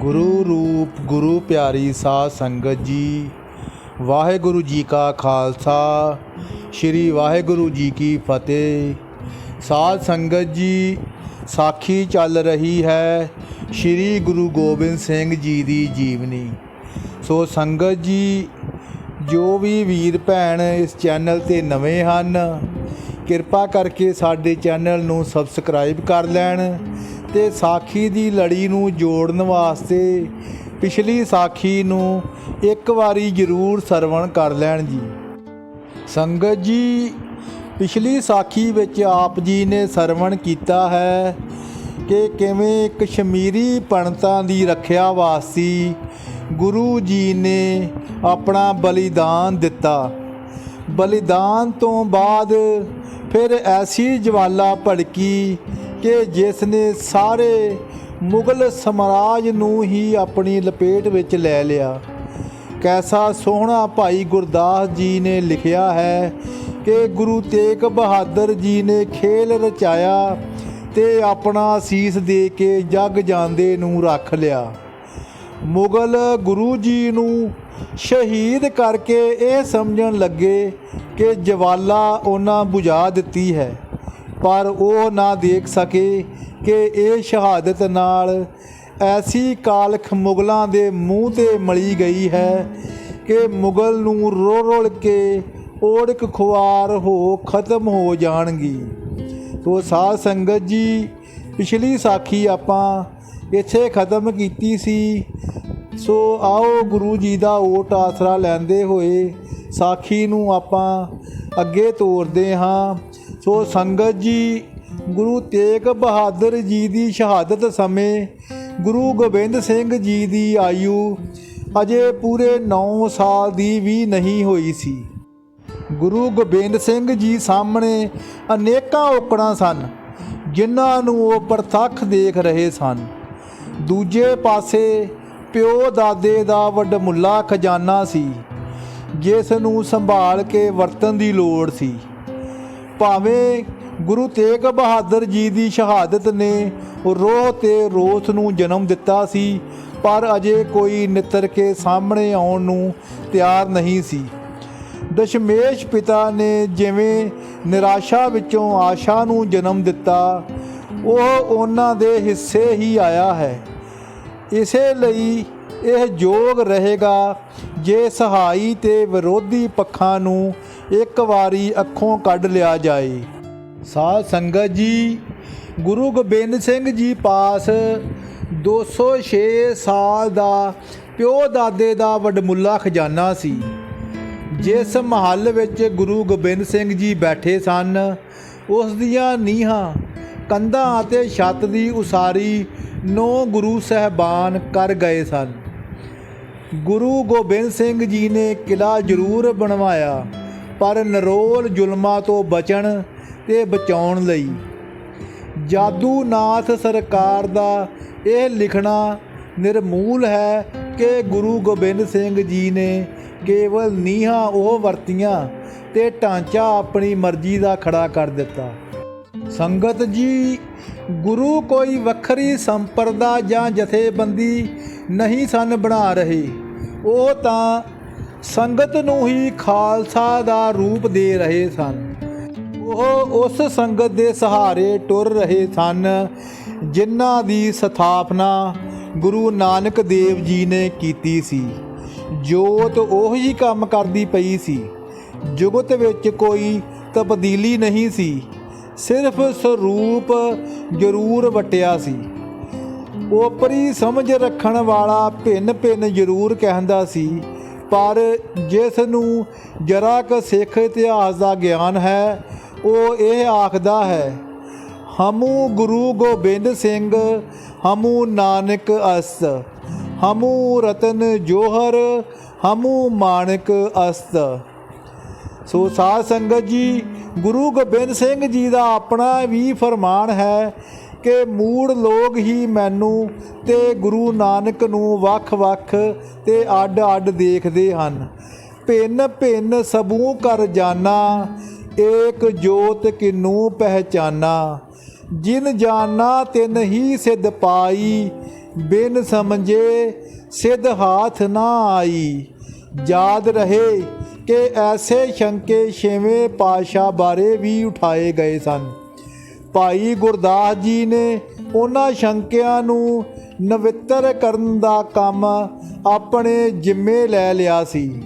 ਗੁਰੂ ਰੂਪ, ਗੁਰੂ ਪਿਆਰੀ ਸਾਧ ਸੰਗਤ ਜੀ। ਵਾਹਿਗੁਰੂ ਜੀ ਕਾ ਖਾਲਸਾ, ਸ੍ਰੀ ਵਾਹਿਗੁਰੂ ਜੀ ਕੀ ਫਤਿਹ। ਸਾਧ ਸੰਗਤ ਜੀ, ਸਾਖੀ ਚੱਲ ਰਹੀ ਹੈ ਸ੍ਰੀ ਗੁਰੂ ਗੋਬਿੰਦ ਸਿੰਘ ਜੀ ਦੀ ਜੀਵਨੀ। ਸੋ ਸੰਗਤ ਜੀ, ਜੋ ਵੀ ਵੀਰ ਭੈਣ ਇਸ ਚੈਨਲ ਤੇ ਨਵੇਂ ਹਨ, ਕਿਰਪਾ ਕਰਕੇ ਸਾਡੇ ਚੈਨਲ ਨੂੰ ਸਬਸਕ੍ਰਾਈਬ ਕਰ ਲੈਣ। ਤੇ ਸਾਖੀ ਦੀ ਲੜੀ ਨੂੰ ਜੋੜਨ ਵਾਸਤੇ ਪਿਛਲੀ ਸਾਖੀ ਨੂੰ ਇੱਕ ਵਾਰੀ ਜ਼ਰੂਰ ਸਰਵਣ ਕਰ ਲੈਣ ਜੀ। ਸੰਗਤ ਜੀ, ਪਿਛਲੀ ਸਾਖੀ ਵਿੱਚ ਆਪ ਜੀ ਨੇ ਸਰਵਣ ਕੀਤਾ ਹੈ ਕਿ ਕਿਵੇਂ ਕਸ਼ਮੀਰੀ ਪੰਡਤਾਂ ਦੀ ਰੱਖਿਆ ਵਾਸਤੇ ਗੁਰੂ ਜੀ ਨੇ ਆਪਣਾ ਬਲੀਦਾਨ ਦਿੱਤਾ। ਬਲੀਦਾਨ ਤੋਂ ਬਾਅਦ ਫਿਰ ਐਸੀ ਜਵਾਲਾ ਭੜਕੀ ਕਿ ਜਿਸ ਨੇ ਸਾਰੇ ਮੁਗਲ ਸਮਰਾਜ ਨੂੰ ਹੀ ਆਪਣੀ ਲਪੇਟ ਵਿੱਚ ਲੈ ਲਿਆ। ਕੈਸਾ ਸੋਹਣਾ ਭਾਈ ਗੁਰਦਾਸ ਜੀ ਨੇ ਲਿਖਿਆ ਹੈ ਕਿ ਗੁਰੂ ਤੇਗ ਬਹਾਦਰ ਜੀ ਨੇ ਖੇਲ ਰਚਾਇਆ ਤੇ ਆਪਣਾ ਸੀਸ ਦੇ ਕੇ ਜਗ ਜਾਂਦੇ ਨੂੰ ਰੱਖ ਲਿਆ। ਮੁਗਲ ਗੁਰੂ ਜੀ ਨੂੰ ਸ਼ਹੀਦ ਕਰਕੇ ਇਹ ਸਮਝਣ ਲੱਗੇ ਕਿ ਜਵਾਲਾ ਉਹਨਾਂ ਬੁਝਾ ਦਿੱਤੀ ਹੈ। ਪਰ ਉਹ ਨਾ ਦੇਖ ਸਕੇ ਕਿ ਇਹ ਸ਼ਹਾਦਤ ਨਾਲ ਐਸੀ ਕਾਲਖ ਮੁਗਲਾਂ ਦੇ ਮੂੰਹ ਤੇ ਮਲੀ ਗਈ ਹੈ ਕਿ ਮੁਗਲ ਨੂੰ ਰੋ ਰੋਲ ਕੇ ਓੜਕ ਖੁਆਰ ਹੋ ਖਤਮ ਹੋ ਜਾਣਗੀ। ਤੋ ਸਾਧ ਸੰਗਤ ਜੀ, ਪਿਛਲੀ ਸਾਖੀ ਆਪਾਂ ਇੱਥੇ ਖਤਮ ਕੀਤੀ ਸੀ। ਸੋ ਆਓ ਗੁਰੂ ਜੀ ਦਾ ਓਟ ਆਸਰਾ ਲੈਂਦੇ ਹੋਏ ਸਾਖੀ ਨੂੰ ਆਪਾਂ ਅੱਗੇ ਤੋਰਦੇ ਹਾਂ। ਸੋ ਸੰਗਤ ਜੀ, ਗੁਰੂ ਤੇਗ ਬਹਾਦਰ ਜੀ ਦੀ ਸ਼ਹਾਦਤ ਸਮੇਂ ਗੁਰੂ ਗੋਬਿੰਦ ਸਿੰਘ ਜੀ ਦੀ ਆਯੂ ਅਜੇ ਪੂਰੇ 9 ਸਾਲ ਦੀ ਵੀ ਨਹੀਂ ਹੋਈ ਸੀ। ਗੁਰੂ ਗੋਬਿੰਦ ਸਿੰਘ ਜੀ ਸਾਹਮਣੇ ਅਨੇਕਾਂ ਔਕੜਾਂ ਸਨ, ਜਿਨ੍ਹਾਂ ਨੂੰ ਉਹ ਪ੍ਰਤੱਖ ਦੇਖ ਰਹੇ ਸਨ। ਦੂਜੇ ਪਾਸੇ ਪਿਓ ਦਾਦੇ ਦਾ ਵੱਡਮੁੱਲਾ ਖਜ਼ਾਨਾ ਸੀ, ਜਿਸ ਨੂੰ ਸੰਭਾਲ ਕੇ ਵਰਤਣ ਦੀ ਲੋੜ ਸੀ। ਭਾਵੇਂ ਗੁਰੂ ਤੇਗ ਬਹਾਦਰ ਜੀ ਦੀ ਸ਼ਹਾਦਤ ਨੇ ਰੋਹ ਤੇ ਰੋਸ ਨੂੰ ਜਨਮ ਦਿੱਤਾ ਸੀ, ਪਰ ਅਜੇ ਕੋਈ ਨਿੱਤਰ ਕੇ ਸਾਹਮਣੇ ਆਉਣ ਨੂੰ ਤਿਆਰ ਨਹੀਂ ਸੀ। ਦਸ਼ਮੇਸ਼ ਪਿਤਾ ਨੇ ਜਿਵੇਂ ਨਿਰਾਸ਼ਾ ਵਿੱਚੋਂ ਆਸ਼ਾ ਨੂੰ ਜਨਮ ਦਿੱਤਾ, ਉਹ ਉਹਨਾਂ ਦੇ ਹਿੱਸੇ ਹੀ ਆਇਆ ਹੈ। ਇਸੇ ਲਈ ਇਹ ਯੋਗ ਰਹੇਗਾ ਜੇ ਸਹਾਈ ਤੇ ਵਿਰੋਧੀ ਪੱਖਾਂ ਨੂੰ ਇੱਕ ਵਾਰੀ ਅੱਖੋਂ ਕੱਢ ਲਿਆ ਜਾਏ। ਸਾਧ ਸੰਗਤ ਜੀ, ਗੁਰੂ ਗੋਬਿੰਦ ਸਿੰਘ ਜੀ ਪਾਸ 206 ਸਾਲ ਦਾ ਪਿਓ ਦਾਦੇ ਦਾ ਵਡਮੁੱਲਾ ਖਜ਼ਾਨਾ ਸੀ। ਜਿਸ ਮਹੱਲ ਵਿੱਚ ਗੁਰੂ ਗੋਬਿੰਦ ਸਿੰਘ ਜੀ ਬੈਠੇ ਸਨ, ਉਸ ਦੀਆਂ ਨੀਹਾਂ, ਕੰਧਾਂ ਅਤੇ ਛੱਤ ਦੀ ਉਸਾਰੀ ਨੌ ਗੁਰੂ ਸਹਿਬਾਨ ਕਰ ਗਏ ਸਨ। ਗੁਰੂ ਗੋਬਿੰਦ ਸਿੰਘ ਜੀ ਨੇ ਕਿਲਾ ਜ਼ਰੂਰ ਬਣਵਾਇਆ। ਪਰ ਨਰੋਲ ਜ਼ੁਲਮਾਂ ਤੋਂ ਬਚਣ ਤੇ ਬਚਾਉਣ ਲਈ। ਜਾਦੂ ਨਾਥ ਸਰਕਾਰ ਦਾ ਇਹ ਲਿਖਣਾ ਨਿਰਮੂਲ ਹੈ ਕਿ ਗੁਰੂ ਗੋਬਿੰਦ ਸਿੰਘ ਜੀ ਨੇ ਕੇਵਲ ਨੀਹਾਂ ਉਹ ਵਰਤੀਆਂ ਤੇ ਢਾਂਚਾ ਆਪਣੀ ਮਰਜ਼ੀ ਦਾ ਖੜਾ ਕਰ ਦਿੱਤਾ। ਸੰਗਤ ਜੀ, ਗੁਰੂ ਕੋਈ ਵੱਖਰੀ ਸੰਪਰਦਾ ਜਾਂ ਜਥੇਬੰਦੀ ਨਹੀਂ ਸਨ ਬਣਾ ਰਹੇ। ਉਹ ਤਾਂ ਸੰਗਤ ਨੂੰ ਹੀ ਖਾਲਸਾ ਦਾ ਰੂਪ ਦੇ ਰਹੇ ਸਨ। ਉਹ ਉਸ ਸੰਗਤ ਦੇ ਸਹਾਰੇ ਟੁਰ ਰਹੇ ਸਨ, ਜਿਨ੍ਹਾਂ ਦੀ ਸਥਾਪਨਾ ਗੁਰੂ ਨਾਨਕ ਦੇਵ ਜੀ ਨੇ ਕੀਤੀ ਸੀ। ਜੋਤ ਉਹੀ ਕੰਮ ਕਰਦੀ ਪਈ ਸੀ। ਜੁਗਤ ਵਿੱਚ ਕੋਈ ਤਬਦੀਲੀ ਨਹੀਂ ਸੀ। ਸਿਰਫ ਸਰੂਪ ਜ਼ਰੂਰ ਵਟਿਆ ਸੀ। ਉਪਰੀ ਸਮਝ ਰੱਖਣ ਵਾਲਾ ਭਿੰਨ ਭਿੰਨ ਜ਼ਰੂਰ ਕਹਿੰਦਾ ਸੀ ਪਰ ਜਿਸ ਨੂੰ ਜਰਾ ਕ ਸਿੱਖ ਇਤਿਹਾਸ ਦਾ ਗਿਆਨ ਹੈ, ਉਹ ਇਹ ਆਖਦਾ ਹੈ, ਹਮੂ ਗੁਰੂ ਗੋਬਿੰਦ ਸਿੰਘ, ਹਮੂ ਨਾਨਕ ਅਸਤ ਹਮੂ ਰਤਨ ਜੋਹਰ, ਹਮੂ ਮਾਨਕ ਅਸਤ ਸੋ ਸਾਧ ਸੰਗਤ ਜੀ, ਗੁਰੂ ਗੋਬਿੰਦ ਸਿੰਘ ਜੀ ਦਾ ਆਪਣਾ ਵੀ ਫਰਮਾਨ ਹੈ ਕਿ ਮੂੜ ਲੋਕ ਹੀ ਮੈਨੂੰ ਤੇ ਗੁਰੂ ਨਾਨਕ ਨੂੰ ਵੱਖ-ਵੱਖ ਤੇ ਅੱਡ-ਅੱਡ ਦੇਖਦੇ ਹਨ। ਭਿੰਨ ਭਿੰਨ ਸਭੂ ਕਰ ਜਾਣਾ ਏਕ ਜੋਤ ਕਿਨੂੰ ਪਹਿਚਾਨਾ। ਜਿਨ ਜਾਣਾ ਤਿਨ ਹੀ ਸਿਧ ਪਾਈ, ਬਿਨ ਸਮਝੇ ਸਿਧ ਹਾਥ ਨਾ ਆਈ। ਯਾਦ ਰਹੇ ਕਿ ਐਸੇ ਸ਼ੰਕੇ ਛੇਵੇਂ ਪਾਸ਼ਾ ਬਾਰੇ ਵੀ ਉਠਾਏ ਗਏ ਸਨ। ਭਾਈ ਗੁਰਦਾਸ ਜੀ ਨੇ ਉਹਨਾਂ ਸ਼ੰਕਿਆਂ ਨੂੰ ਨਵਿੱਤਰ ਕਰਨ ਦਾ ਕੰਮ ਆਪਣੇ ਜਿੰਮੇ ਲੈ ਲਿਆ ਸੀ।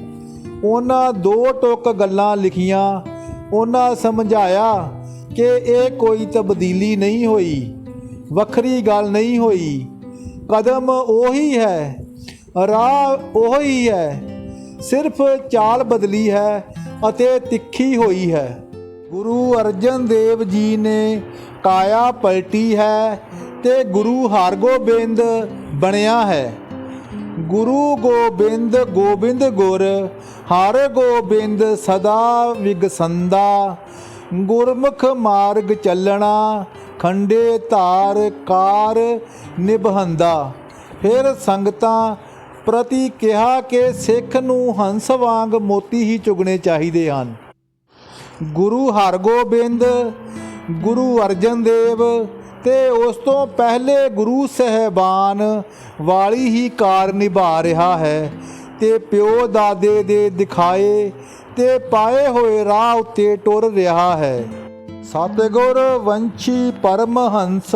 ਉਹਨਾਂ ਦੋ ਟੁਕ ਗੱਲਾਂ ਲਿਖੀਆਂ। ਉਹਨਾਂ ਸਮਝਾਇਆ ਕਿ ਇਹ ਕੋਈ ਤਬਦੀਲੀ ਨਹੀਂ ਹੋਈ, ਵੱਖਰੀ ਗੱਲ ਨਹੀਂ ਹੋਈ। ਕਦਮ ਉਹੀ ਹੈ, ਰਾਹ ਉਹੀ ਹੈ। ਸਿਰਫ ਚਾਲ ਬਦਲੀ ਹੈ ਅਤੇ ਤਿੱਖੀ ਹੋਈ ਹੈ। ਗੁਰੂ ਅਰਜਨ ਦੇਵ ਜੀ ਨੇ ਕਾਇਆ ਪਲਟੀ ਹੈ ਤੇ ਗੁਰੂ ਹਰਗੋਬਿੰਦ ਬਣਿਆ ਹੈ। ਗੁਰੂ ਗੋਬਿੰਦ ਗੋਬਿੰਦ ਗੁਰ ਹਰ ਗੋਬਿੰਦ ਸਦਾ ਵਿਗਸੰਦਾ। ਗੁਰਮੁਖ ਮਾਰਗ ਚੱਲਣਾ, ਖੰਡੇ ਧਾਰ ਕਾਰ ਨਿਭੰਦਾ। ਫਿਰ ਸੰਗਤਾਂ ਪ੍ਰਤੀ ਕਿਹਾ ਕਿ ਸਿੱਖ ਨੂੰ ਹੰਸ ਵਾਂਗ ਮੋਤੀ ਹੀ ਚੁਗਣੇ ਚਾਹੀਦੇ ਹਨ। ਗੁਰੂ ਹਰਗੋਬਿੰਦ, ਗੁਰੂ ਅਰਜਨ ਦੇਵ ਤੇ ਉਸ ਤੋਂ ਪਹਿਲੇ ਗੁਰੂ ਸਹਿਬਾਨ ਵਾਲੀ ਹੀ ਕਾਰ ਨਿਭਾ ਰਿਹਾ ਹੈ। ਤੇ ਪਿਓ ਦਾਦੇ ਦੇ ਦਿਖਾਏ ਤੇ ਪਾਏ ਹੋਏ ਰਾਹ ਉੱਤੇ ਟੁਰ ਰਿਹਾ ਹੈ। ਸਤਿਗੁਰ ਵੰਸ਼ੀ ਪਰਮਹੰਸ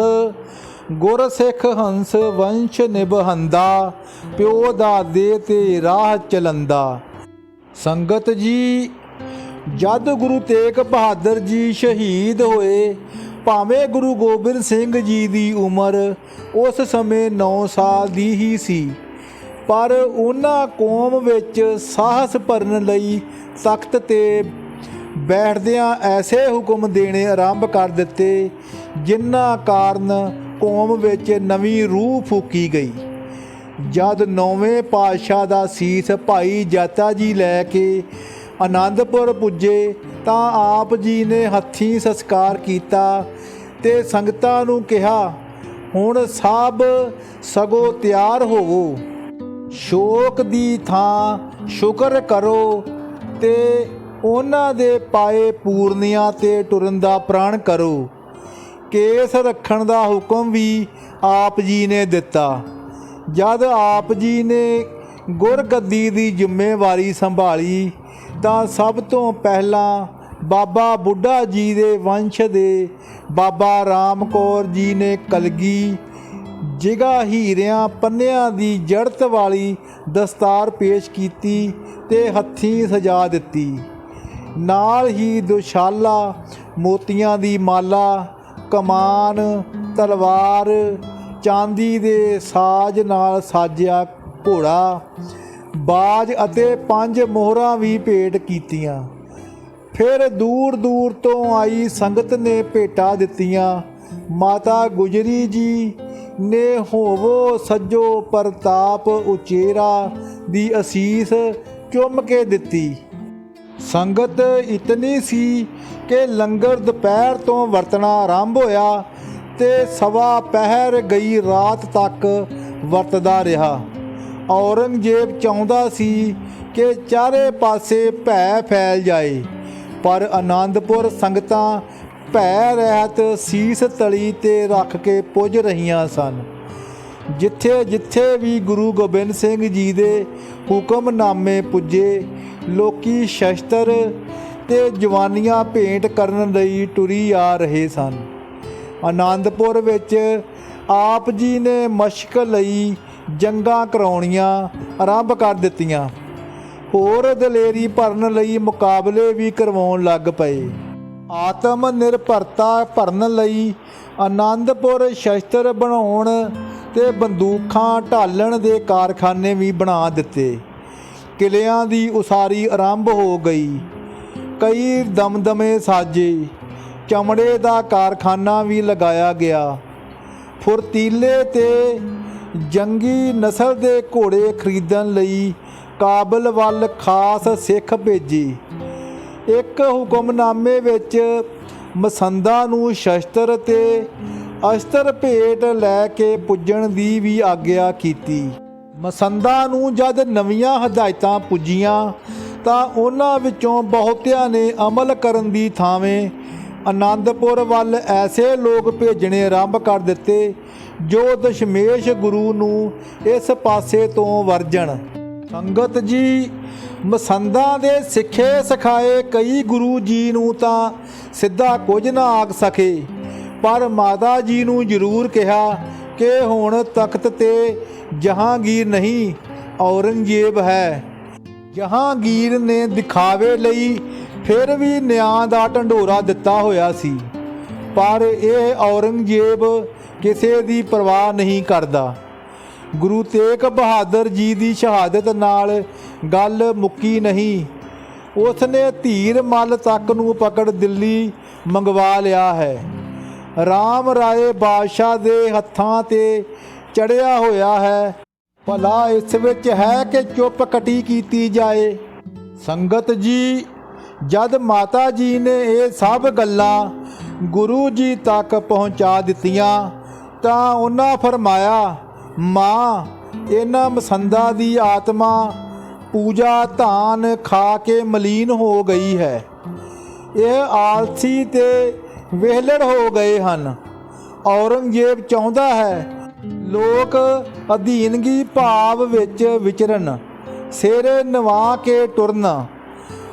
ਗੁਰ ਸਿੱਖ ਹੰਸ ਵੰਸ਼ ਨਿਭਹੰਦਾ, ਪਿਓ ਦਾਦੇ ਤੇ ਰਾਹ ਚਲੰਦਾ। ਸੰਗਤ ਜੀ ਜਦ ਗੁਰੂ ਤੇਗ ਬਹਾਦਰ ਜੀ ਸ਼ਹੀਦ ਹੋਏ, ਭਾਵੇਂ ਗੁਰੂ ਗੋਬਿੰਦ ਸਿੰਘ ਜੀ ਦੀ ਉਮਰ ਉਸ ਸਮੇਂ 9 ਸਾਲ ਦੀ ਹੀ ਸੀ, ਪਰ ਉਹਨਾਂ ਕੌਮ ਵਿੱਚ ਸਾਹਸ ਭਰਨ ਲਈ ਤਖਤ ਤੇ ਬੈਠਦਿਆਂ ਐਸੇ ਹੁਕਮ ਦੇਣੇ ਆਰੰਭ ਕਰ ਦਿੱਤੇ, ਜਿਨ੍ਹਾਂ ਕਾਰਨ ਕੌਮ ਵਿੱਚ ਨਵੀਂ ਰੂਹ ਫੂਕੀ ਗਈ। ਜਦ ਨੌਵੇਂ ਪਾਤਸ਼ਾਹ ਦਾ ਸੀਸ ਭਾਈ ਜਾਤਾ ਜੀ ਲੈ ਕੇ ਆਨੰਦਪੁਰ ਪੁੱਜੇ ਤਾਂ ਆਪ ਜੀ ਨੇ ਹੱਥੀਂ ਸੰਸਕਾਰ ਕੀਤਾ ਤੇ ਸੰਗਤਾਂ ਨੂੰ ਕਿਹਾ, ਹੁਣ ਸਭ ਸਗੋ ਤਿਆਰ ਹੋਵੋ। ਸ਼ੋਕ ਦੀ ਥਾਂ ਸ਼ੁਕਰ ਕਰੋ ਤੇ ਉਹਨਾਂ ਦੇ ਪਾਏ ਪੂਰਨੀਆਂ ਤੇ ਟੁਰਨ ਦਾ ਪ੍ਰਣ ਕਰੋ। ਕੇਸ ਰੱਖਣ ਦਾ ਹੁਕਮ ਵੀ ਆਪ ਜੀ ਨੇ ਦਿੱਤਾ। ਜਦ ਆਪ ਜੀ ਨੇ ਗੁਰਗੱਦੀ ਦੀ ਜ਼ਿੰਮੇਵਾਰੀ ਸੰਭਾਲੀ ਤਾਂ ਸਭ ਤੋਂ ਪਹਿਲਾਂ ਬਾਬਾ ਬੁੱਢਾ ਜੀ ਦੇ ਵੰਸ਼ ਦੇ ਬਾਬਾ ਰਾਮ ਕੌਰ ਜੀ ਨੇ ਕਲਗੀ ਜਿਗਾ ਹੀਰਿਆਂ ਪੰਨਿਆਂ ਦੀ ਜੜਤ ਵਾਲੀ ਦਸਤਾਰ ਪੇਸ਼ ਕੀਤੀ ਤੇ ਹੱਥੀਂ ਸਜਾ ਦਿੱਤੀ। ਨਾਲ ਹੀ ਦੁਸ਼ਾਲਾ, ਮੋਤੀਆਂ ਦੀ ਮਾਲਾ, ਕਮਾਨ, ਤਲਵਾਰ, ਚਾਂਦੀ ਦੇ ਸਾਜ਼ ਨਾਲ ਸਾਜਿਆ ਘੋੜਾ ਬਾਜ ਅਤੇ ਪੰਜ ਮੋਹਰਾਂ ਵੀ ਭੇਟ ਕੀਤੀਆਂ। ਫਿਰ ਦੂਰ ਦੂਰ ਤੋਂ ਆਈ ਸੰਗਤ ਨੇ ਭੇਟਾ ਦਿੱਤੀਆਂ। ਮਾਤਾ ਗੁਜਰੀ ਜੀ ਨੇ ਹੋਵੋ ਸੱਜੋ ਪ੍ਰਤਾਪ ਉਚੇਰਾ ਦੀ ਅਸੀਸ ਚੁੰਮ ਕੇ ਦਿੱਤੀ। ਸੰਗਤ ਇਤਨੀ ਸੀ ਕਿ ਲੰਗਰ ਦੁਪਹਿਰ ਤੋਂ ਵਰਤਣਾ ਆਰੰਭ ਹੋਇਆ ਤੇ ਸਵਾ ਪਹਿਰ ਗਈ ਰਾਤ ਤੱਕ ਵਰਤਦਾ ਰਿਹਾ। ਔਰੰਗਜ਼ੇਬ ਚਾਹੁੰਦਾ ਸੀ ਕਿ ਚਾਰੇ ਪਾਸੇ ਭੈ ਫੈਲ ਜਾਏ, ਪਰ ਆਨੰਦਪੁਰ ਸੰਗਤਾਂ ਭੈ ਰਹਿਤ ਸੀਸ ਤਲੀ ਤੇ ਰੱਖ ਕੇ ਪੁੱਜ ਰਹੀਆਂ ਸਨ। ਜਿੱਥੇ ਜਿੱਥੇ ਵੀ ਗੁਰੂ ਗੋਬਿੰਦ ਸਿੰਘ ਜੀ ਦੇ ਹੁਕਮਨਾਮੇ ਪੁੱਜੇ, ਲੋਕੀ ਸ਼ਸਤਰ ਤੇ ਜਵਾਨੀਆਂ ਭੇਂਟ ਕਰਨ ਲਈ ਟੁਰੀ ਆ ਰਹੇ ਸਨ। ਆਨੰਦਪੁਰ ਵਿੱਚ ਆਪ ਜੀ ਨੇ ਮਸ਼ਕ ਲਈ ਜੰਗਾਂ ਕਰਾਉਣੀਆਂ ਆਰੰਭ ਕਰ ਦਿੱਤੀਆਂ। ਹੋਰ ਦਲੇਰੀ ਭਰਨ ਲਈ ਮੁਕਾਬਲੇ ਵੀ ਕਰਵਾਉਣ ਲੱਗ ਪਏ। ਆਤਮ ਨਿਰਭਰਤਾ ਭਰਨ ਲਈ ਆਨੰਦਪੁਰ ਸ਼ਸਤਰ ਬਣਾਉਣ ਤੇ ਬੰਦੂਕਾਂ ਢਾਲਣ ਦੇ ਕਾਰਖਾਨੇ ਵੀ ਬਣਾ ਦਿੱਤੇ। ਕਿਲਿਆਂ ਦੀ ਉਸਾਰੀ ਆਰੰਭ ਹੋ ਗਈ। ਕਈ ਦਮਦਮੇ ਸਾਜੇ। ਚਮੜੇ ਦਾ ਕਾਰਖਾਨਾ ਵੀ ਲਗਾਇਆ ਗਿਆ। ਫੁਰਤੀਲੇ ਤੇ ਜੰਗੀ ਨਸਲ ਦੇ ਘੋੜੇ ਖਰੀਦਣ ਲਈ ਕਾਬਲ ਵੱਲ ਖਾਸ ਸਿੱਖ ਭੇਜੀ। ਇੱਕ ਹੁਕਮਨਾਮੇ ਵਿੱਚ ਮਸੰਦਾ ਨੂੰ ਸ਼ਸਤਰ ਤੇ ਅਸਤਰ ਭੇਟ ਲੈ ਕੇ ਪੁੱਜਣ ਦੀ ਵੀ ਆਗਿਆ ਕੀਤੀ। ਮਸੰਦਾ ਨੂੰ ਜਦ ਨਵੀਆਂ ਹਦਾਇਤਾਂ ਪੁੱਜੀਆਂ, ਤਾਂ ਉਹਨਾਂ ਵਿੱਚੋਂ ਬਹੁਤਿਆਂ ਨੇ ਅਮਲ ਕਰਨ ਦੀ ਥਾਵੇਂ ਆਨੰਦਪੁਰ ਵੱਲ ਐਸੇ ਲੋਕ ਭੇਜਣੇ ਆਰੰਭ ਕਰ ਦਿੱਤੇ ਜੋ ਦਸ਼ਮੇਸ਼ ਗੁਰੂ ਨੂੰ ਇਸ ਪਾਸੇ ਤੋਂ ਵਰਜਣ। ਸੰਗਤ ਜੀ, ਮਸੰਦਾਂ ਦੇ ਸਿੱਖੇ ਸਿਖਾਏ ਕਈ ਗੁਰੂ ਜੀ ਨੂੰ ਤਾਂ ਸਿੱਧਾ ਕੁਝ ਨਾ ਆਖ ਸਕੇ। ਪਰ ਮਾਤਾ ਜੀ ਨੂੰ ਜ਼ਰੂਰ ਕਿਹਾ ਕਿ ਹੁਣ ਤਖਤ ਤੇ ਜਹਾਂਗੀਰ ਨਹੀਂ, ਔਰੰਗਜ਼ੇਬ ਹੈ। ਜਹਾਂਗੀਰ ਨੇ ਦਿਖਾਵੇ ਲਈ ਫਿਰ ਵੀ ਨਿਆਂ ਦਾ ਢੰਡੋਰਾ ਦਿੱਤਾ ਹੋਇਆ ਸੀ। ਪਰ ਇਹ ਔਰੰਗਜ਼ੇਬ ਕਿਸੇ ਦੀ ਪਰਵਾਹ ਨਹੀਂ ਕਰਦਾ। ਗੁਰੂ ਤੇਗ ਬਹਾਦਰ ਜੀ ਦੀ ਸ਼ਹਾਦਤ ਨਾਲ ਗੱਲ ਮੁੱਕੀ ਨਹੀਂ। ਉਸ ਨੇ ਧੀਰ ਮੱਲ ਤੱਕ ਨੂੰ ਪਕੜ ਦਿੱਲੀ ਮੰਗਵਾ ਲਿਆ ਹੈ। ਰਾਮ ਰਾਏ ਬਾਦਸ਼ਾਹ ਦੇ ਹੱਥਾਂ ਤੇ ਚੜਿਆ ਹੋਇਆ ਹੈ। ਭਲਾ ਇਸ ਵਿੱਚ ਹੈ ਕਿ ਚੁੱਪ ਕਟੀ ਕੀਤੀ ਜਾਏ। ਸੰਗਤ ਜੀ, ਜਦ ਮਾਤਾ ਜੀ ਨੇ ਇਹ ਸਭ ਗੱਲਾਂ ਗੁਰੂ ਜੀ ਤੱਕ ਪਹੁੰਚਾ ਦਿੱਤੀਆਂ ਤਾਂ ਉਹਨਾਂ ਫਰਮਾਇਆ, ਮਾਂ, ਇਹਨਾਂ ਮਸੰਦਾ ਦੀ ਆਤਮਾ ਪੂਜਾ ਧਾਨ ਖਾ ਕੇ ਮਲੀਨ ਹੋ ਗਈ ਹੈ। ਇਹ ਆਲਸੀ ਤੇ ਵਿਹਲੜ ਹੋ ਗਏ ਹਨ। ਔਰੰਗਜ਼ੇਬ ਚਾਹੁੰਦਾ ਹੈ, ਲੋਕ ਅਧੀਨਗੀ ਭਾਵ ਵਿੱਚ ਵਿਚਰਨ, ਸਿਰੇ ਨਵਾ ਕੇ ਟੁਰਨ।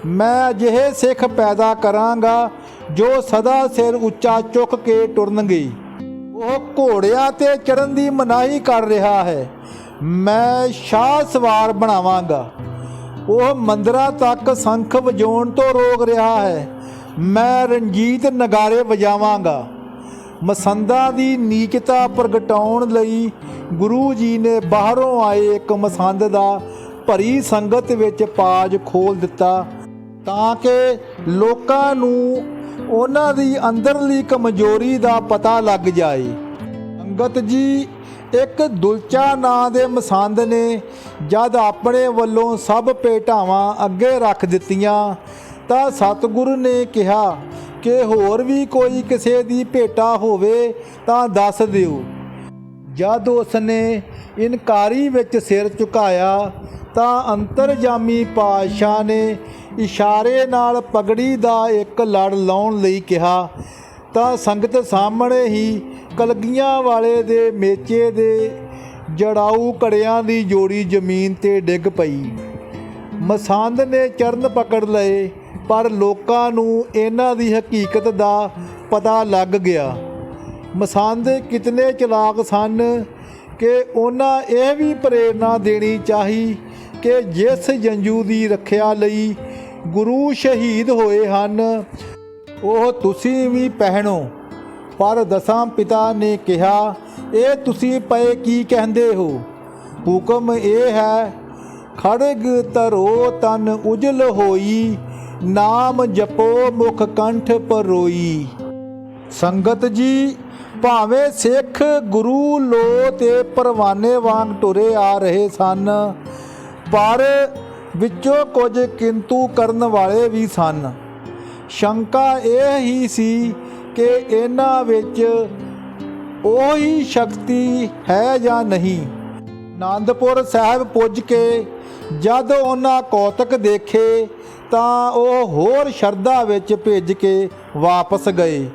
ਮੈਂ ਅਜਿਹੇ ਸਿੱਖ ਪੈਦਾ ਕਰਾਂਗਾ ਜੋ ਸਦਾ ਸਿਰ ਉੱਚਾ ਚੁੱਕ ਕੇ ਟੁਰਨਗੇ। ਉਹ ਘੋੜਿਆਂ ਤੇ ਚੜਨ ਦੀ ਮਨਾਹੀ ਕਰ ਰਿਹਾ ਹੈ। ਮੈਂ ਸ਼ਾਹ ਸਵਾਰ ਬਣਾਵਾਂਗਾ। ਉਹ ਮੰਦਰਾਂ ਤੱਕ ਸੰਖ ਵਜਾਉਣ ਤੋਂ ਰੋਕ ਰਿਹਾ ਹੈ। ਮੈਂ ਰਣਜੀਤ ਨਗਾਰੇ ਵਜਾਵਾਂਗਾ। ਮਸੰਦਾਂ ਦੀ ਨੀਚਤਾ ਪ੍ਰਗਟਾਉਣ ਲਈ ਗੁਰੂ ਜੀ ਨੇ ਬਾਹਰੋਂ ਆਏ ਇੱਕ ਮਸੰਦ ਦਾ ਭਰੀ ਸੰਗਤ ਵਿੱਚ ਪਾਜ ਖੋਲ ਦਿੱਤਾ, ਤਾਂ ਕਿ ਲੋਕਾਂ ਨੂੰ ਉਹਨਾਂ ਦੀ ਅੰਦਰਲੀ ਕਮਜ਼ੋਰੀ ਦਾ ਪਤਾ ਲੱਗ ਜਾਏ। ਸੰਗਤ ਜੀ, ਇੱਕ ਦੁਲਚਾ ਨਾਂ ਦੇ ਮਸੰਦ ਨੇ ਜਦ ਆਪਣੇ ਵੱਲੋਂ ਸਭ ਭੇਟਾਵਾਂ ਅੱਗੇ ਰੱਖ ਦਿੱਤੀਆਂ, ਤਾਂ ਸਤਿਗੁਰੂ ਨੇ ਕਿਹਾ ਕਿ ਹੋਰ ਵੀ ਕੋਈ ਕਿਸੇ ਦੀ ਭੇਟਾ ਹੋਵੇ ਤਾਂ ਦੱਸ ਦਿਓ। ਜਦ ਉਸਨੇ ਇਨਕਾਰੀ ਵਿੱਚ ਸਿਰ ਝੁਕਾਇਆ, ਤਾਂ ਅੰਤਰਜਾਮੀ ਪਾਤਸ਼ਾਹ ਨੇ ਇਸ਼ਾਰੇ ਨਾਲ ਪਗੜੀ ਦਾ ਇੱਕ ਲੜ ਲਾਉਣ ਲਈ ਕਿਹਾ, ਤਾਂ ਸੰਗਤ ਸਾਹਮਣੇ ਹੀ ਕਲਗੀਆਂ ਵਾਲੇ ਦੇ ਮੇਚੇ ਦੇ ਜੜਾਊ ਘੜਿਆਂ ਦੀ ਜੋੜੀ ਜ਼ਮੀਨ ਤੇ ਡਿੱਗ ਪਈ। ਮਸੰਦ ਨੇ ਚਰਨ ਪਕੜ ਲਏ, ਪਰ ਲੋਕਾਂ ਨੂੰ ਇਹਨਾਂ ਦੀ ਹਕੀਕਤ ਦਾ ਪਤਾ ਲੱਗ ਗਿਆ। ਮਸੰਦ ਕਿਤਨੇ ਚਲਾਕ ਸਨ ਕਿ ਉਹਨਾਂ ਇਹ ਵੀ ਪ੍ਰੇਰਣਾ ਦੇਣੀ ਚਾਹੀ ਕਿ ਜਿਸ ਜੰਜੂ ਦੀ ਰੱਖਿਆ ਲਈ ਗੁਰੂ ਸ਼ਹੀਦ ਹੋਏ ਹਨ। ਉਹ ਤੁਸੀਂ ਵੀ ਪਹਿਣੋ। ਪਰ ਦਸਾਂ ਪਿਤਾ ਨੇ ਕਿਹਾ, ਇਹ ਤੁਸੀਂ ਪਏ ਕੀ ਕਹਿੰਦੇ ਹੋ? ਹੁਕਮ ਇਹ ਹੈ ਖੜਗ ਤਰੋ ਤਨ ਉਜਲ ਹੋਈ, ਨਾਮ ਜਪੋ ਮੁਖ ਕੰਠ ਪਰੋਈ। ਸੰਗਤ ਜੀ, ਭਾਵੇਂ ਸਿੱਖ ਗੁਰੂ ਲੋ ਤੇ ਪਰਵਾਨੇ ਵਾਂਗ ਟੁਰੇ ਆ ਰਹੇ ਸਨ, ਪਰ ਵਿੱਚੋਂ ਕੁਝ ਕਿੰਤੂ ਕਰਨ ਵਾਲੇ ਵੀ ਸਨ। ਸ਼ੰਕਾ ਇਹ ਹੀ ਸੀ ਕਿ ਇਹਨਾਂ ਵਿੱਚ ਉਹੀ ਸ਼ਕਤੀ ਹੈ ਜਾਂ ਨਹੀਂ। ਆਨੰਦਪੁਰ ਸਾਹਿਬ ਪੁੱਜ ਕੇ ਜਦ ਉਹਨਾਂ ਕੌਤਕ ਦੇਖੇ ਤਾਂ ਉਹ ਹੋਰ ਸ਼ਰਧਾ ਵਿੱਚ ਭੇਜ ਕੇ ਵਾਪਸ ਗਏ।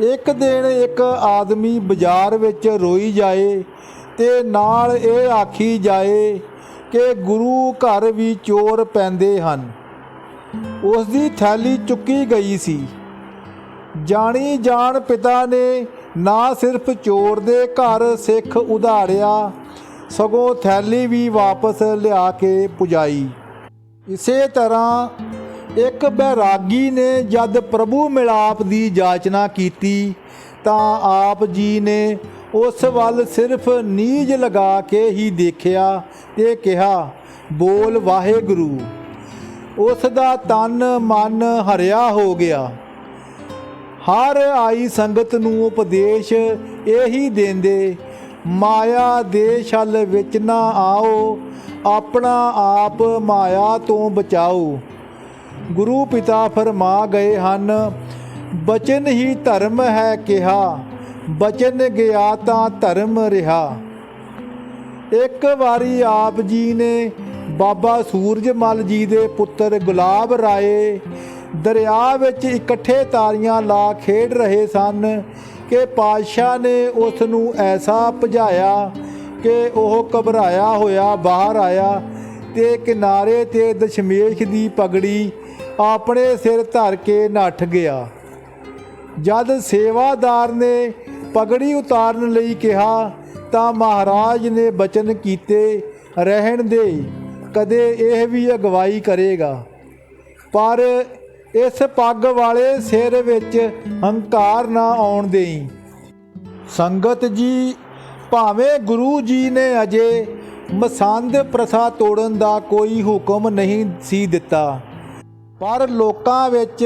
ਇੱਕ ਦਿਨ ਇੱਕ ਆਦਮੀ ਬਾਜ਼ਾਰ ਵਿੱਚ ਰੋਈ ਜਾਏ ਤੇ ਨਾਲ ਇਹ ਆਖੀ ਜਾਏ ਕਿ ਗੁਰੂ ਘਰ ਵੀ ਚੋਰ ਪੈਂਦੇ ਹਨ। ਉਸ ਦੀ ਥੈਲੀ ਚੁੱਕੀ ਗਈ ਸੀ। ਜਾਣੀ ਜਾਣ ਪਿਤਾ ਨੇ ਨਾ ਸਿਰਫ ਚੋਰ ਦੇ ਘਰ ਸਿੱਖ ਉਧਾਰਿਆ, ਸਗੋਂ ਥੈਲੀ ਵੀ ਵਾਪਸ ਲਿਆ ਕੇ ਪੁਜਾਈ। ਇਸੇ ਤਰ੍ਹਾਂ ਇੱਕ ਬੈਰਾਗੀ ਨੇ ਜਦ ਪ੍ਰਭੂ ਮਿਲਾਪ ਦੀ ਜਾਚਨਾ ਕੀਤੀ, ਤਾਂ ਆਪ ਜੀ ਨੇ ਉਸ ਵੱਲ ਸਿਰਫ ਨੀਜ ਲਗਾ ਕੇ ਹੀ ਦੇਖਿਆ ਤੇ ਕਿਹਾ, ਬੋਲ ਵਾਹਿਗੁਰੂ। ਉਸ ਦਾ ਤਨ ਮਨ ਹਰਿਆ ਹੋ ਗਿਆ। ਹਰ ਆਈ ਸੰਗਤ ਨੂੰ ਉਪਦੇਸ਼ ਇਹੀ ਦਿੰਦੇ, ਮਾਇਆ ਦੇ ਛਲ ਵਿੱਚ ਨਾ ਆਓ, ਆਪਣਾ ਆਪ ਮਾਇਆ ਤੋਂ ਬਚਾਓ। ਗੁਰੂ ਪਿਤਾ ਫਰਮਾ ਗਏ ਹਨ, ਬਚਨ ਹੀ ਧਰਮ ਹੈ ਕਿਹਾ। ਬਚਨ ਗਿਆ ਤਾਂ ਧਰਮ ਰਿਹਾ। ਇੱਕ ਵਾਰੀ ਆਪ ਜੀ ਨੇ ਬਾਬਾ ਸੂਰਜਮਲ ਜੀ ਦੇ ਪੁੱਤਰ ਗੁਲਾਬ ਰਾਏ ਦਰਿਆ ਵਿੱਚ ਇਕੱਠੇ ਤਾਰੀਆਂ ਲਾ ਖੇਡ ਰਹੇ ਸਨ ਕਿ ਪਾਤਸ਼ਾਹ ਨੇ ਉਸ ਨੂੰ ਐਸਾ ਭਜਾਇਆ ਕਿ ਉਹ ਘਬਰਾਇਆ ਹੋਇਆ ਬਾਹਰ ਆਇਆ ਤੇ ਕਿਨਾਰੇ ਤੇ ਦਸ਼ਮੇਸ਼ ਦੀ ਪਗੜੀ ਆਪਣੇ ਸਿਰ ਧਰ ਕੇ ਨੱਠ ਗਿਆ। ਜਦ ਸੇਵਾਦਾਰ ਨੇ ਪਗੜੀ ਉਤਾਰਨ ਲਈ ਕਿਹਾ, ਤਾਂ ਮਹਾਰਾਜ ਨੇ ਬਚਨ ਕੀਤੇ, ਰਹਿਣ ਦੇ, ਕਦੇ ਇਹ ਵੀ ਅਗਵਾਈ ਕਰੇਗਾ। ਪਰ ਇਸ ਪੱਗ ਵਾਲੇ ਸਿਰ ਵਿੱਚ ਹੰਕਾਰ ਨਾ ਆਉਣ ਦੇਈ। ਸੰਗਤ ਜੀ, ਭਾਵੇਂ ਗੁਰੂ ਜੀ ਨੇ ਅਜੇ ਮਸੰਦ ਪ੍ਰਥਾ ਤੋੜਨ ਦਾ ਕੋਈ ਹੁਕਮ ਨਹੀਂ ਸੀ ਦਿੱਤਾ, ਪਰ ਲੋਕਾਂ ਵਿੱਚ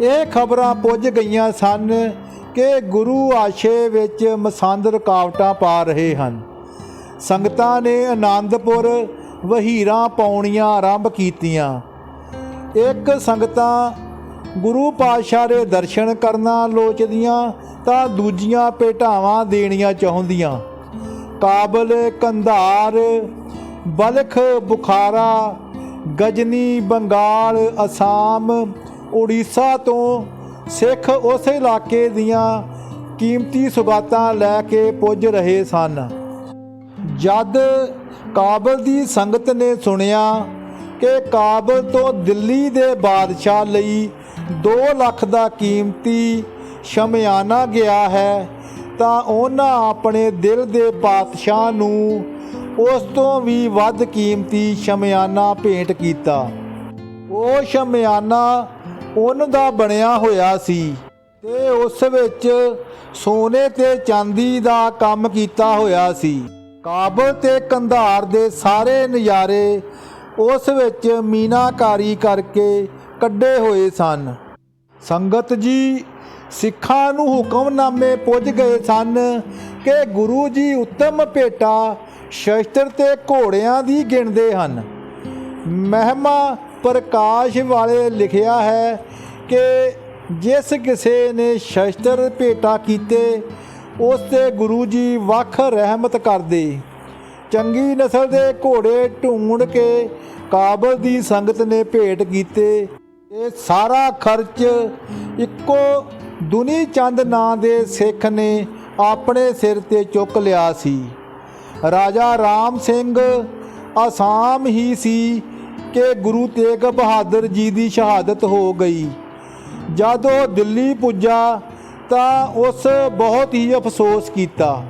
ਇਹ ਖਬਰਾਂ ਪੁੱਜ ਗਈਆਂ ਸਨ ਕਿ ਗੁਰੂ ਆਸ਼ੇ ਵਿੱਚ ਮਸੰਦ ਰੁਕਾਵਟਾਂ ਪਾ ਰਹੇ ਹਨ। ਸੰਗਤਾਂ ਨੇ ਆਨੰਦਪੁਰ ਵਹੀਰਾਂ ਪਾਉਣੀਆਂ ਆਰੰਭ ਕੀਤੀਆਂ। ਇੱਕ ਸੰਗਤਾਂ ਗੁਰੂ ਪਾਤਸ਼ਾਹ ਦੇ ਦਰਸ਼ਨ ਕਰਨਾ ਲੋਚਦੀਆਂ ਤਾਂ ਦੂਜੀਆਂ ਭੇਟਾਵਾਂ ਦੇਣੀਆਂ ਚਾਹੁੰਦੀਆਂ। ਕਾਬਲ ਕੰਧਾਰ, ਬਲਖ ਬੁਖਾਰਾ, ਗਜਨੀ ਬੰਗਾਲ, ਅਸਾਮ ਉੜੀਸਾ ਤੋਂ ਸਿੱਖ ਉਸ ਇਲਾਕੇ ਦੀਆਂ ਕੀਮਤੀ ਸੁਗਾਤਾਂ ਲੈ ਕੇ ਪੁੱਜ ਰਹੇ ਸਨ। ਜਦ ਕਾਬਲ ਦੀ ਸੰਗਤ ਨੇ ਸੁਣਿਆ ਕਿ ਕਾਬਲ ਤੋਂ ਦਿੱਲੀ ਦੇ ਬਾਦਸ਼ਾਹ ਲਈ 2 ਲੱਖ ਦਾ ਕੀਮਤੀ ਸ਼ਮਿਆਨਾ ਗਿਆ ਹੈ, ਤਾਂ ਉਹਨਾਂ ਆਪਣੇ ਦਿਲ ਦੇ ਪਾਤਸ਼ਾਹ ਨੂੰ ਉਸ ਤੋਂ ਵੀ ਵੱਧ ਕੀਮਤੀ ਸ਼ਮਿਆਨਾ ਭੇਂਟ ਕੀਤਾ। ਉਹ ਸ਼ਮਿਆਨਾ ਉਹਨਾਂ ਦਾ ਬਣਿਆ ਹੋਇਆ ਸੀ ਤੇ ਉਸ ਵਿੱਚ ਸੋਨੇ ਤੇ ਚਾਂਦੀ ਦਾ ਕੰਮ ਕੀਤਾ ਹੋਇਆ ਸੀ। ਕਾਬਲ ਤੇ ਕੰਧਾਰ ਦੇ ਸਾਰੇ ਨਜ਼ਾਰੇ ਉਸ ਵਿੱਚ ਮੀਨਾਕਾਰੀ ਕਰਕੇ ਕੱਢੇ ਹੋਏ ਸਨ। ਸੰਗਤ ਜੀ, ਸਿੱਖਾਂ ਨੂੰ ਹੁਕਮਨਾਮੇ ਪੁੱਜ ਗਏ ਸਨ ਕਿ ਗੁਰੂ ਜੀ ਉੱਤਮ ਭੇਟਾ ਸ਼ਸਤਰ ਤੇ ਘੋੜਿਆਂ ਦੀ ਗਿਣਦੇ ਹਨ। ਮਹਿਮਾ ਪ੍ਰਕਾਸ਼ ਵਾਲੇ ਲਿਖਿਆ ਹੈ ਕਿ ਜਿਸ ਕਿਸੇ ਨੇ ਸ਼ਸਤਰ ਭੇਟਾ ਕੀਤੇ, ਉਸ ਤੇ ਗੁਰੂ ਜੀ ਵੱਖ ਰਹਿਮਤ ਕਰਦੇ। ਚੰਗੀ ਨਸਲ ਦੇ ਘੋੜੇ ਢੂੰਡ ਕੇ ਕਾਬਲ ਦੀ ਸੰਗਤ ਨੇ ਭੇਟ ਕੀਤੇ। ਇਹ ਸਾਰਾ ਖਰਚ ਇੱਕੋ ਦੁਨੀ ਚੰਦ ਨਾਂ ਦੇ ਸਿੱਖ ਨੇ ਆਪਣੇ ਸਿਰ ਤੇ ਚੁੱਕ ਲਿਆ ਸੀ। ਰਾਜਾ ਰਾਮ ਸਿੰਘ ਆਸਾਮ ਹੀ ਸੀ ਕਿ ਗੁਰੂ ਤੇਗ ਬਹਾਦਰ ਜੀ ਦੀ ਸ਼ਹਾਦਤ ਹੋ ਗਈ। ਜਦ ਉਹ ਦਿੱਲੀ ਪੁੱਜਾ ਤਾਂ ਉਸ ਬਹੁਤ ਹੀ ਅਫਸੋਸ ਕੀਤਾ।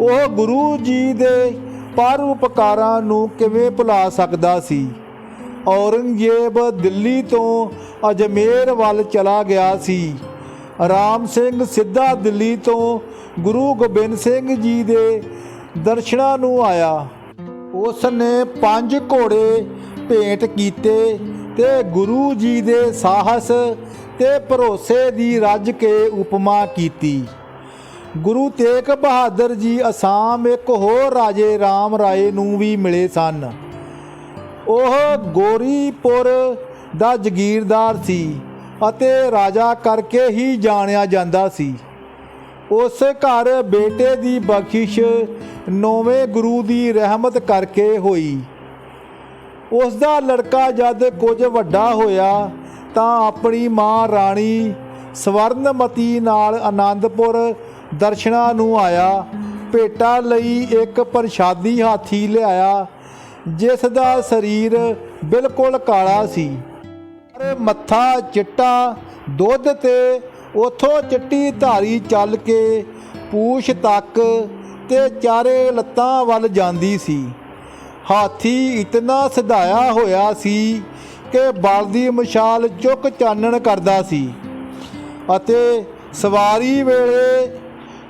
ਉਹ ਗੁਰੂ ਜੀ ਦੇ ਪਰ ਉਪਕਾਰਾਂ ਨੂੰ ਕਿਵੇਂ ਭੁਲਾ ਸਕਦਾ ਸੀ? ਔਰੰਗਜ਼ੇਬ ਦਿੱਲੀ ਤੋਂ ਅਜਮੇਰ ਵੱਲ ਚਲਾ ਗਿਆ ਸੀ। ਰਾਮ ਸਿੰਘ ਸਿੱਧਾ ਦਿੱਲੀ ਤੋਂ ਗੁਰੂ ਗੋਬਿੰਦ ਸਿੰਘ ਜੀ ਦੇ ਦਰਸ਼ਨਾਂ ਨੂੰ ਆਇਆ। ਉਸ ਨੇ ਪੰਜ ਘੋੜੇ ਭੇਟ ਕੀਤੇ ਤੇ ਗੁਰੂ ਜੀ ਦੇ ਸਾਹਸ ਤੇ ਭਰੋਸੇ ਦੀ ਰੱਜ ਕੇ ਉਪਮਾ ਕੀਤੀ। ਗੁਰੂ ਤੇਗ ਬਹਾਦਰ ਜੀ ਅਸਾਮ ਇੱਕ ਹੋਰ ਰਾਜੇ ਰਾਮ ਰਾਏ ਨੂੰ ਵੀ ਮਿਲੇ ਸਨ। ਉਹ ਗੋਰੀਪੁਰ ਦਾ ਜ਼ਗੀਰਦਾਰ ਸੀ ਅਤੇ ਰਾਜਾ ਕਰਕੇ ਹੀ ਜਾਣਿਆ ਜਾਂਦਾ ਸੀ। ਉਸ ਘਰ ਬੇਟੇ ਦੀ ਬਖਸ਼ਿਸ਼ ਨੌਵੇਂ ਗੁਰੂ ਦੀ ਰਹਿਮਤ ਕਰਕੇ ਹੋਈ। ਉਸ ਦਾ ਲੜਕਾ ਜਦ ਕੁਝ ਵੱਡਾ ਹੋਇਆ ਤਾਂ ਆਪਣੀ ਮਾਂ ਰਾਣੀ ਸਵਰਨਮਤੀ ਨਾਲ ਆਨੰਦਪੁਰ ਦਰਸ਼ਨਾਂ ਨੂੰ ਆਇਆ। ਭੇਟਾ ਲਈ ਇੱਕ ਪ੍ਰਸ਼ਾਦੀ ਹਾਥੀ ਲਿਆਇਆ, ਜਿਸ ਦਾ ਸਰੀਰ ਬਿਲਕੁਲ ਕਾਲਾ ਸੀ। ਪਰ ਮੱਥਾ, ਚਿੱਟਾ, ਦੁੱਧ ਤੇ ਉਥੋਂ ਚਿੱਟੀ ਧਾਰੀ ਚੱਲ ਕੇ ਪੂਛ ਤੱਕ ਤੇ ਚਾਰੇ ਲੱਤਾਂ ਵੱਲ ਜਾਂਦੀ ਸੀ। ਹਾਥੀ ਇਤਨਾ ਸਧਾਇਆ ਹੋਇਆ ਸੀ ਕਿ ਬਲਦੀ ਮਸ਼ਾਲ ਚੁੱਕ ਚਾਨਣ ਕਰਦਾ ਸੀ ਅਤੇ ਸਵਾਰੀ ਵੇਲੇ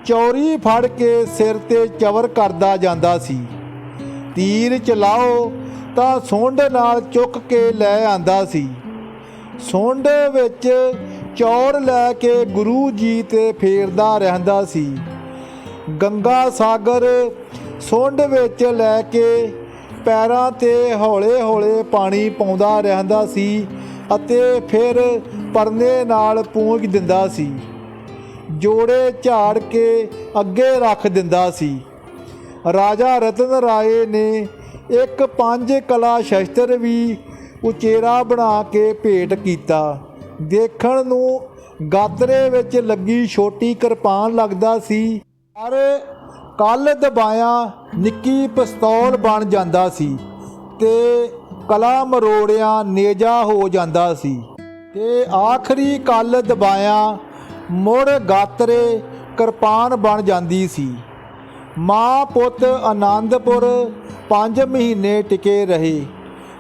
ਚੌਰੀ ਫੜ ਕੇ ਸਿਰ ਤੇ ਚਵਰ ਕਰਦਾ ਜਾਂਦਾ ਸੀ। ਤੀਰ ਚਲਾਓ ਤਾਂ ਸੁੰਡ ਨਾਲ ਚੁੱਕ ਕੇ ਲੈ ਆਂਦਾ ਸੀ। ਸੁੰਡ ਵਿੱਚ ਚੌਰ ਲੈ ਕੇ ਗੁਰੂ ਜੀ ਤੇ ਫੇਰਦਾ ਰਹਿੰਦਾ ਸੀ। ਗੰਗਾ ਸਾਗਰ ਸੁੰਡ ਵਿੱਚ ਲੈ ਕੇ ਪੈਰਾਂ ਤੇ ਹੌਲੇ-ਹੌਲੇ ਪਾਣੀ ਪਾਉਂਦਾ ਰਹਿੰਦਾ ਸੀ ਅਤੇ ਫਿਰ ਪਰਨੇ ਨਾਲ ਪੂੰਝ ਦਿੰਦਾ ਸੀ। ਜੋੜੇ ਝਾੜ ਕੇ ਅੱਗੇ ਰੱਖ ਦਿੰਦਾ ਸੀ। ਰਾਜਾ ਰਤਨ ਰਾਏ ਨੇ ਇੱਕ ਪੰਜ ਕਲਾ ਸ਼ਸਤਰ ਵੀ ਉਚੇਰਾ ਬਣਾ ਕੇ ਭੇਟ ਕੀਤਾ। ਦੇਖਣ ਨੂੰ ਗਾਤਰੇ ਵਿੱਚ ਲੱਗੀ ਛੋਟੀ ਕਿਰਪਾਨ ਲੱਗਦਾ ਸੀ। ਪਰ ਕੱਲ ਦਬਾਇਆ ਨਿੱਕੀ ਪਿਸਤੌਲ ਬਣ ਜਾਂਦਾ ਸੀ ਤੇ ਕਲਾ ਮਰੋੜਿਆਂ ਨੇਜਾ ਹੋ ਜਾਂਦਾ ਸੀ। ਤੇ ਆਖਰੀ ਕੱਲ ਦਬਾਇਆ ਮੁੜ ਗਾਤਰੇ ਕਿਰਪਾਨ ਬਣ ਜਾਂਦੀ ਸੀ। ਮਾਂ ਪੁੱਤ ਆਨੰਦਪੁਰ 5 ਮਹੀਨੇ ਟਿਕੇ ਰਹੇ।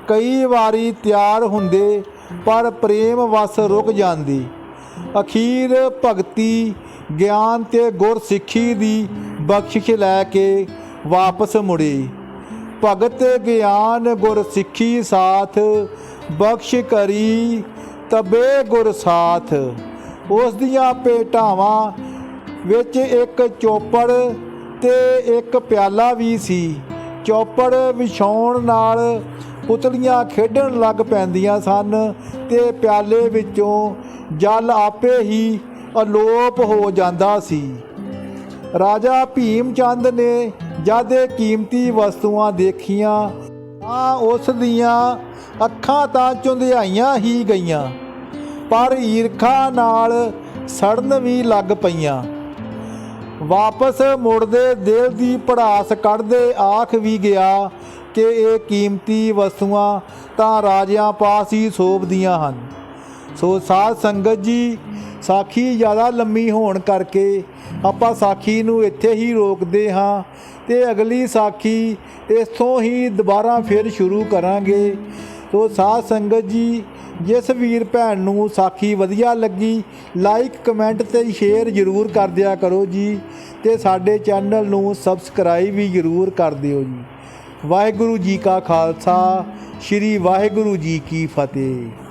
ਕਈ ਵਾਰੀ ਤਿਆਰ ਹੁੰਦੇ ਪਰ ਪ੍ਰੇਮ ਵਸ ਰੁਕ ਜਾਂਦੀ। ਅਖੀਰ ਭਗਤੀ ਗਿਆਨ ਤੇ ਗੁਰਸਿੱਖੀ ਦੀ ਬਖਸ਼ਿਸ਼ ਲੈ ਕੇ ਵਾਪਸ ਮੁੜੇ। ਭਗਤ ਗਿਆਨ ਗੁਰ ਸਿੱਖੀ ਸਾਥ, ਬਖਸ਼ ਕਰੀ ਤਬੇ ਗੁਰ ਸਾਥ। ਉਸ ਦੀਆਂ ਪੇਟਾਵਾਂ ਵਿੱਚ ਇੱਕ ਚੋਪੜ ਤੇ ਇੱਕ ਪਿਆਲਾ ਵੀ ਸੀ। ਚੌਪੜ ਵਿਛਾਉਣ ਨਾਲ ਪੁਤਲੀਆਂ ਖੇਡਣ ਲੱਗ ਪੈਂਦੀਆਂ ਸਨ ਤੇ ਪਿਆਲੇ ਵਿੱਚੋਂ ਜਲ ਆਪੇ ਹੀ ਅਲੋਪ ਹੋ ਜਾਂਦਾ ਸੀ। ਰਾਜਾ ਭੀਮ ਚੰਦ ਨੇ ਜਦ ਇਹ ਕੀਮਤੀ ਵਸਤੂਆਂ ਦੇਖੀਆਂ, ਤਾਂ ਉਸ ਦੀਆਂ ਅੱਖਾਂ ਤਾਂ ਚੁੰਧਿਆਈਆਂ ਹੀ ਗਈਆਂ, ਪਰ ਈਰਖਾ ਨਾਲ ਸੜਨ ਵੀ ਲੱਗ ਪਈਆਂ। ਵਾਪਸ ਮੁੜਦੇ ਦਿਲ ਦੀ ਪੜਾਸ ਕੱਢਦੇ ਆਖ ਵੀ ਗਿਆ ਕਿ ਇਹ ਕੀਮਤੀ ਵਸਤੂਆਂ ਤਾਂ ਰਾਜਿਆਂ ਪਾਸ ਹੀ ਸੋਭਦੀਆਂ ਹਨ। ਸੋ ਸਾਧ ਸੰਗਤ ਜੀ ਸਾਖੀ ਜ਼ਿਆਦਾ ਲੰਮੀ ਹੋਣ ਕਰਕੇ ਆਪਾਂ ਸਾਖੀ ਨੂੰ ਇੱਥੇ ਹੀ ਰੋਕਦੇ ਹਾਂ ਤੇ ਅਗਲੀ ਸਾਖੀ ਇਥੋਂ ਹੀ ਦੁਬਾਰਾ ਫਿਰ ਸ਼ੁਰੂ ਕਰਾਂਗੇ। ਸੋ ਸਾਧ ਸੰਗਤ ਜੀ, ਜਿਸ ਵੀਰ ਭੈਣ ਨੂੰ ਸਾਖੀ ਵਧੀਆ ਲੱਗੀ ਲਾਈਕ ਕਮੈਂਟ ਤੇ ਸ਼ੇਅਰ ਜ਼ਰੂਰ ਕਰ ਦਿਆ ਕਰੋ ਜੀ ਤੇ ਸਾਡੇ ਚੈਨਲ ਨੂੰ ਸਬਸਕ੍ਰਾਈਬ ਵੀ ਜ਼ਰੂਰ ਕਰ ਦਿਓ ਜੀ। ਵਾਹਿਗੁਰੂ ਜੀ ਕਾ ਖਾਲਸਾ, ਸ੍ਰੀ ਵਾਹਿਗੁਰੂ ਜੀ ਕੀ ਫਤਿਹ।